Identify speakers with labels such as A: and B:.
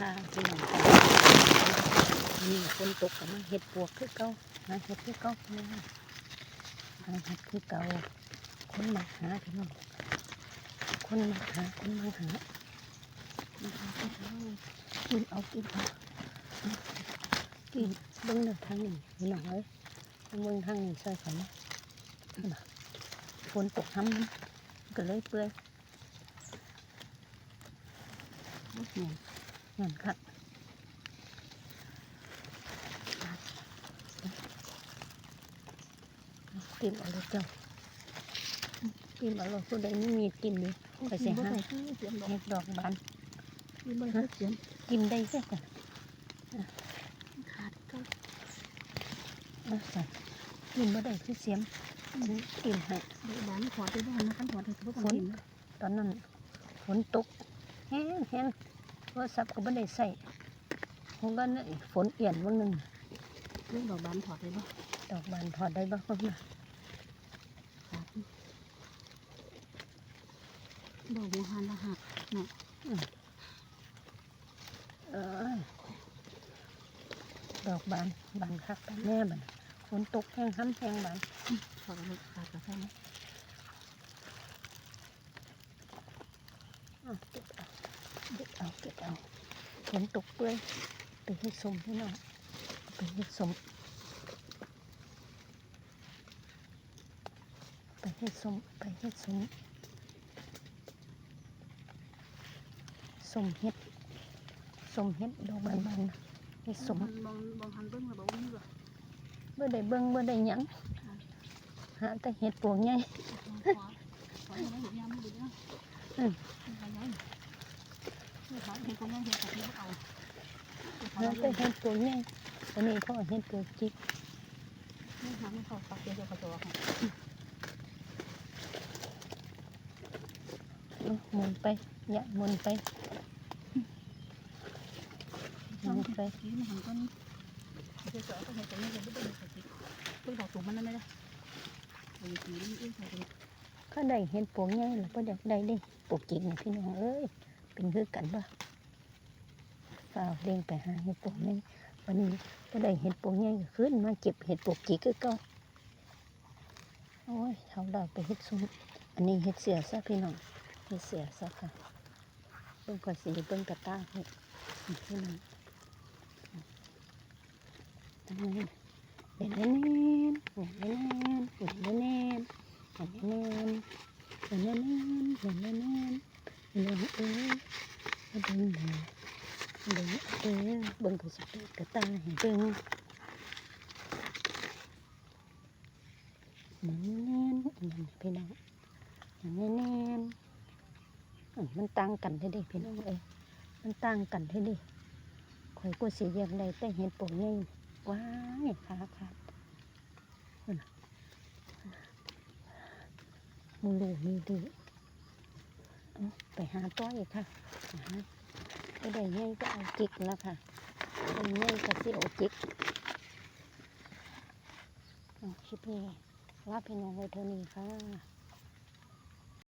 A: ค่ะพี่น้องค่ะมีคนตกกับมาเห็ดปวกคือเก่ามะเห็ดคือเก่าเนี่ยมาเห็ดคือเก่าคนมาหาพี่น้องคนมาหาคนมาหาคุณเอากินเอากินเบิ้งหนึ่งทางหนึ่งพี่น้องเอ้ยเบิ้งทางหนึ่งใส่ขันฝนตกทั้งก็เลยเปื่อย Thank. กินอะไรเจ้ากินอะไรผู้ใดไม่มีกินเลยไปเสียห้า
B: เห็
A: ดดอกบาน
B: กิน
A: ได้แค่กัน
B: ขาดก็
A: อาใส่กินบ่ได้ชื่เสียมกินให้
B: บานขอดได้บ้างนะคะขอดได้ทุกคน
A: ตอนนั้นฝนตกแห้งแห้ง โทรศัพท์ก็ไม่ได้ใส่ผมก็นี่ฝนเอี่ยนวันหนึ่ง
B: เรื่ดอกบานถอดได้บ่
A: ดอกบานถอดได้บ่พ่
B: อมดอกบัวหันละหักเนาะ
A: ดอกบานบานคักแม่บานฝนตกแห้งห้ำแห้งบาน
B: ขอดรถขาดกระแทกไหม
A: เก็บเอาเก็บเอาเห็นตกเปื่ยไปให้สมให้หน่อยไปให้สมไปให้สมไปให้สมสมเห็ดสมเห็ดดอกบานๆให้สม
B: บองบองหันเบิ้งแล้วบ่
A: มีบ่บ่ได้เบิ้งบ่ได้หยังหาแต่เห็ดปวกใหญ่
B: เห็วนี้เห็ดตัวนี้อา
A: เห็ดตัวนี้ตอนนี้เขาเห็นตัวจิก
B: นี่ค่ะไม่เขาปักเดียวกับตัวค่ะ
A: หมุนไปยะหมุนไปหมุนไป
B: นี่มันหันก้นนี้เดี๋ยวจะเอาไปเห็นตัวนี้เลยไม่ได้เห็ดตัวจิกเพิ่งบอกถุงมันนั่นไม่ได้เห็ดตัวนี้เองค่ะ
A: ข้าได้เห็นปวกง่ายหรือก็ได้ได้ดิปวกจิกเนี่ยพี่น้องเอ้ย เป็นคือกันบ่ฝ้าเร่งไปหาเห็ดปวกนี่วันนี้ก็ได้เห็ดปวกใหญ่ขึ้นมาเก็บเห็ดปวกจีก็ก็โอ้ยเขาดอกไปเห็ดซุ้มอันนี้เห็ดเสียซะพี่น้องเห็ดเสียซะค่ะเบิ่งก่อสีเบิ่งกระตาเห็ดพี่น้องทำไเด่นเด่นเด่นเดนเด่น เอ้ยมาเบิ่งหน่อยเบิ่งเอ้ยเบิ่งกระสปีกระตาให้เบิ่งหมุนแน่นอันนั้นพี่น้องอย่างแน่นๆอันมันต่างกันเด้อเดิพี่น้องเอ้ยมันต่างกันเด้อเดิข่อยก็สิอยากได้แต่เห็ดปวกใหญ่ว้ายขาขาดมูลูมีดี ไปหาต้อยค่ะก็ได้ง่ายก็เอาจิกแล้วค่ะได้ง่ายก็สิเอาจิกคลิปนี้ลาพี่น้องไว้เท่านี้ค่ะ